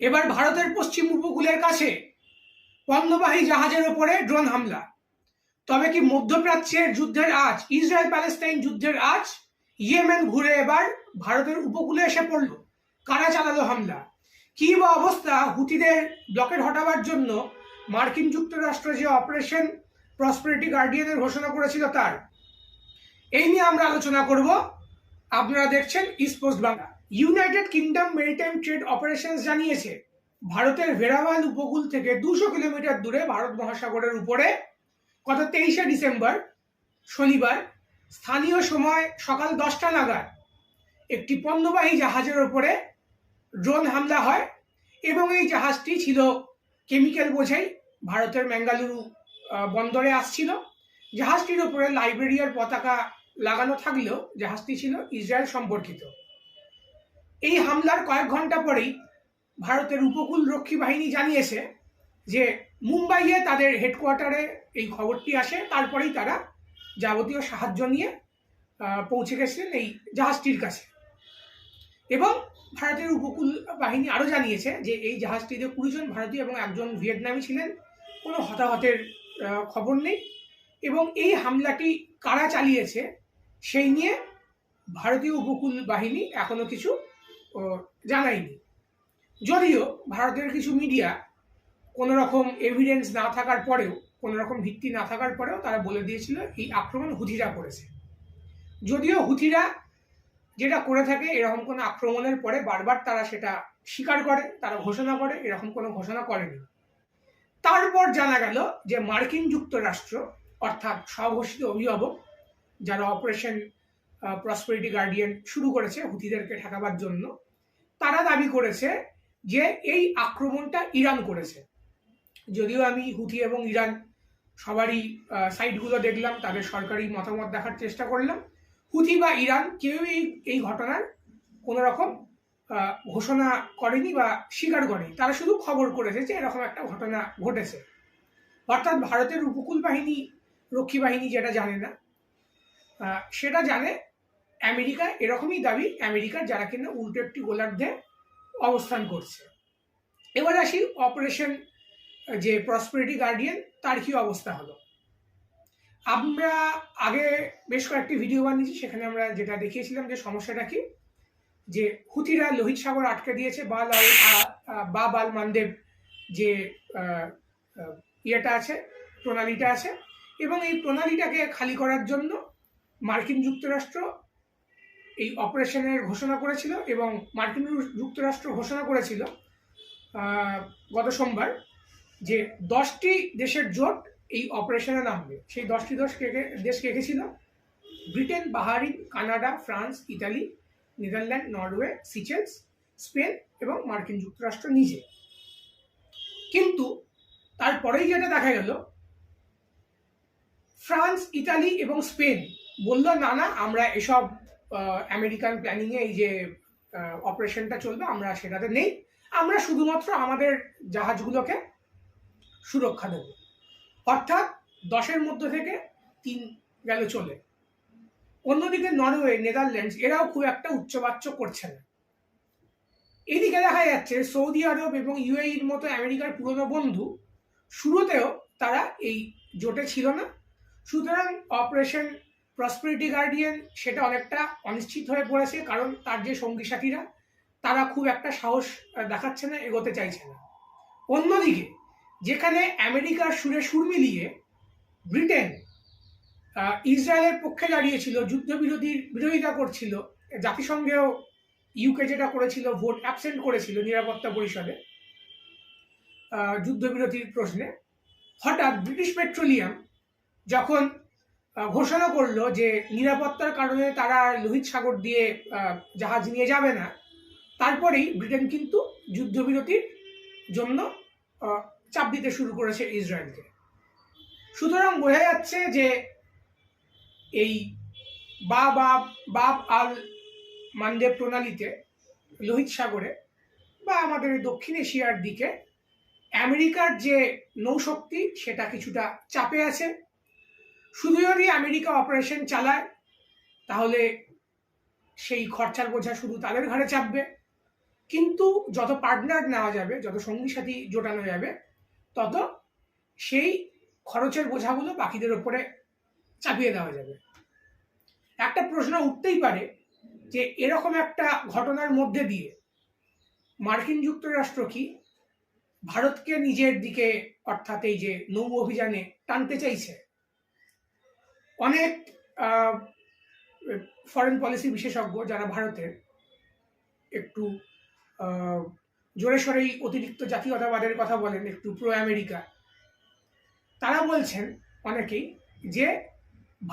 এবার ভারতের পশ্চিম উপকূলের কাছে পণ্যবাহী জাহাজের ওপরে ড্রোন হামলা। তবে কি মধ্যপ্রাচ্যের যুদ্ধের আজ ইসরায়েল প্যালেস্তাইন যুদ্ধের আজ ইয়েমেন ঘুরে এবার ভারতের উপকূলে এসে পড়ল? কারা চালালো হামলা? কি বা অবস্থা হুতিদের ব্লকেট হটাবার জন্য মার্কিন যুক্তরাষ্ট্র যে অপারেশন প্রসপারিটি গার্ডিয়ানের ঘোষণা করেছিল তার? এই নিয়ে আমরা আলোচনা করব। আপনারা দেখছেন East Post Bangla. United Kingdom Maritime Trade Operations জানিয়েছে, ভারতের ভেরাভাল উপকূল থেকে দুশো কিলোমিটার দূরে ভারত মহাসাগরের উপরে, গত তেইশে ডিসেম্বর, শনিবার, স্থানীয় সময় সকাল দশটা নাগাদ, একটি পণ্যবাহী জাহাজের ওপরে ড্রোন হামলা হয় এবং এই জাহাজটি ছিল কেমিক্যাল বোঝাই ভারতের ম্যাঙ্গালুরু বন্দরে আসছিল। জাহাজটির ওপরে লাইব্রেরিয়ার পতাকা লাগানো থাকলেও জাহাজটি ছিল ইসরায়েল সম্পর্কিত। এই হামলার কয়েক ঘণ্টা পরেই ভারতের উপকূল রক্ষী বাহিনী জানিয়েছে যে মুম্বাইয়ে তাদের হেডকোয়ার্টারে এই খবরটি আসে, তারপরেই তারা যাবতীয় সাহায্য নিয়ে পৌঁছে গেছিলেন এই জাহাজটির কাছে। এবং ভারতের উপকূল বাহিনী আরও জানিয়েছে যে এই জাহাজটিতে কুড়িজন ভারতীয় এবং একজন ভিয়েতনামি ছিলেন, কোনো হতাহতের খবর নেই। এবং এই হামলাটি কারা চালিয়েছে, সেই নিয়ে ভারতীয় উপকূল বাহিনী এখনও কিছু জানায়নি। যদিও ভারতের কিছু মিডিয়া কোনো রকম এভিডেন্স না থাকার পরেও কোনো রকম ভিত্তি না থাকার পরেও তারা বলে দিয়েছিল এই আক্রমণ হুথিরা করেছে। যদিও হুথিরা যেটা করে থাকে, এরকম কোনো আক্রমণের পরে বারবার তারা সেটা স্বীকার করে, তারা ঘোষণা করে, এরকম কোনো ঘোষণা করেনি। তারপর জানা গেল যে মার্কিন যুক্তরাষ্ট্র, অর্থাৎ স্বঘোষিত অভিভাবক, যারা অপারেশন প্রসপেরিটি গার্ডিয়ান শুরু করেছে হুথিদেরকে ঠেকাবার জন্য তারা দাবি করেছে যে এই আক্রমণটা ইরান করেছে। যদিও আমি হুথি এবং ইরান সবারই সাইটগুলো দেখলাম, তাদের সরকারি মতামত দেখার চেষ্টা করলাম। হুথি বা ইরান কেউই এই ঘটনার কোনো রকম ঘোষণা করেনি বা স্বীকার করেনি। তারা শুধু খবর করেছে যে এরকম একটা ঘটনা ঘটেছে। অর্থাৎ ভারতের উপকূল বাহিনী, রক্ষী বাহিনী যেটা জানে না সেটা জানে আমেরিকা, এরকমই দাবি আমেরিকার যারা কিনা উল্টো একটি গোলার্ধে অবস্থান করছে। এবার আসি অপারেশন যে প্রসপারিটি গার্ডিয়ান তার কি অবস্থা হলো? আমরা আগে বেশ কয়েকটি ভিডিও বানিয়েছি, সেখানে আমরা যেটা দেখিয়েছিলাম যে সমস্যাটা কি? যে হুতিরা লোহিত সাগর আটকে দিয়েছে বা লাল বা বাল মানদেব যে ইয়েটা আছে, প্রণালীটা আছে। এবং এই প্রণালীটাকে খালি করার জন্য মার্কিন যুক্তরাষ্ট্র এই অপারেশনের ঘোষণা করেছিল এবং মার্কিন যুক্তরাষ্ট্র ঘোষণা করেছিল গত সোমবার যে দশটি দেশের জোট এই অপারেশনে নামবে। সেই দশটি দশ কে, দেশ কে কে ছিল? Britain, Bahrain, Canada, France, Italy, Netherland, Norway, Seychelles, Spain এবং মার্কিন যুক্তরাষ্ট্র নিজে। কিন্তু তারপরেই যেটা দেখা গেল, ফ্রান্স, ইতালি এবং স্পেন বলল, না না, আমরা এসব আমেরিকান প্ল্যানিংয়ে এই যে অপারেশনটা চলবে, আমরা সেটাতে নেই। আমরা শুধুমাত্র আমাদের জাহাজগুলোকে সুরক্ষা দেব। অর্থাৎ দশের মধ্যে থেকে তিন গেল চলে। অন্যদিকে নরওয়ে, নেদারল্যান্ডস, এরাও খুব একটা উচ্চবাচ্য করছে না। এদিকে দেখা যাচ্ছে, সৌদি আরব এবং ইউএইর মতো আমেরিকার পুরনো বন্ধু শুরুতেও তারা এই জোটে ছিল না। সুতরাং অপারেশন প্রসপারিটি গার্ডিয়ান সেটা অনেকটা অনিশ্চিত হয়ে পড়েছে, কারণ তার যে সঙ্গী সাথীরা, তারা খুব একটা সাহস দেখাচ্ছে না, এগোতে চাইছে না। অন্যদিকে, যেখানে আমেরিকার সুরে সুর মিলিয়ে ব্রিটেন ইসরায়েলের পক্ষে দাঁড়িয়েছিল যুদ্ধবিরোধীর বিরোধিতা করছিল, জাতিসংঘেও ইউকে যেটা করেছিল ভোট অ্যাবসেন্ট করেছিল নিরাপত্তা পরিষদে যুদ্ধবিরতির প্রশ্নে, হঠাৎ ব্রিটিশ পেট্রোলিয়াম যখন ঘোষণা করল যে নিরাপত্তার কারণে তারা লোহিত সাগর দিয়ে জাহাজ নিয়ে যাবে না। তারপরেই ব্রিটেন কিন্তু যুদ্ধবিরতির জন্য চাপ দিতে শুরু করেছে ইসরায়েলকে। সুতরাং বোঝা যাচ্ছে যে এই বা বাব আল মানদেব প্রণালীতে লোহিত সাগরে বা আমাদের দক্ষিণ এশিয়ার দিকে আমেরিকার যে নৌশক্তি, সেটা কিছুটা চাপে আছে। শুধু যদি আমেরিকা অপারেশন চালায়, তাহলে সেই খরচার বোঝা শুধু তাদের ঘাড়ে চাপবে। কিন্তু যত পার্টনার নেওয়া যাবে, যত সঙ্গী সাথী জোটানো যাবে, তত সেই খরচের বোঝাগুলো বাকিদের ওপরে চাপিয়ে দেওয়া যাবে। একটা প্রশ্ন উঠতেই পারে যে, এরকম একটা ঘটনার মধ্যে দিয়ে মার্কিন যুক্তরাষ্ট্র কি ভারতকে নিজের দিকে অর্থাৎ এই যে নৌ অভিযানে টানতে চাইছে? অনেক ফরেন পলিসি বিশেষজ্ঞ যারা ভারতের একটু জোরে সরেই অতিরিক্ত জাতীয়তাবাদের কথা বলেন, একটু প্রো আমেরিকা তারা বলছেন অনেকেই যে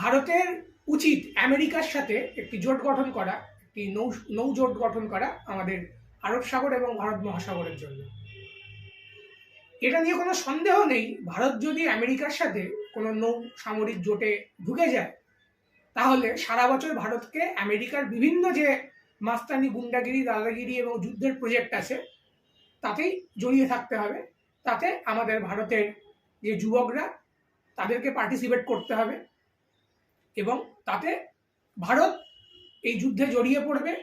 ভারতের উচিত আমেরিকার সাথে একটি জোট গঠন করা, একটি নৌ নৌ জোট গঠন করা আমাদের আরব সাগর এবং ভারত মহাসাগরের জন্য। এটা নিয়ে কোনো সন্দেহ নেই। ভারত যদি আমেরিকার সাথে কোনো নৌ সামরিক জোটে ঢুকে যায়, তাহলে সারা বছর ভারতকে আমেরিকার বিভিন্ন যে মাস্তানি, গুন্ডাগিরি, দাদাগিরি এবং যুদ্ধের প্রজেক্ট আছে, তাতেই জড়িয়ে থাকতে হবে। তাতে আমাদের ভারতের যে যুবকরা, তাদেরকে পার্টিসিপেট করতে হবে এবং তাতে ভারত এই যুদ্ধে জড়িয়ে পড়বে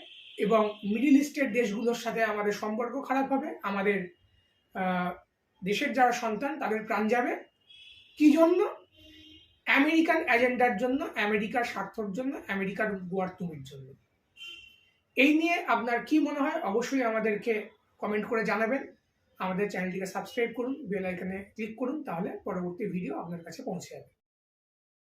এবং মিডিল ইস্টের দেশগুলোর সাথে আমাদের সম্পর্ক খারাপ হবে, আমাদের দেশের যারা সন্তান, তাদের প্রাণ যাবে। কি জন্য? আমেরিকান এজেন্ডার জন্য, আমেরিকার স্বার্থর জন্য, আমেরিকার গোয়ার তুমির জন্য। এই নিয়ে আপনার কি মনে হয়? অবশ্যই আমাদেরকে কমেন্ট করে জানাবেন। আমাদের চ্যানেলটিকে সাবস্ক্রাইব করুন বেল আইকনে ক্লিক করুন, তাহলে পরবর্তী ভিডিও আপনার কাছে পৌঁছে যাবে।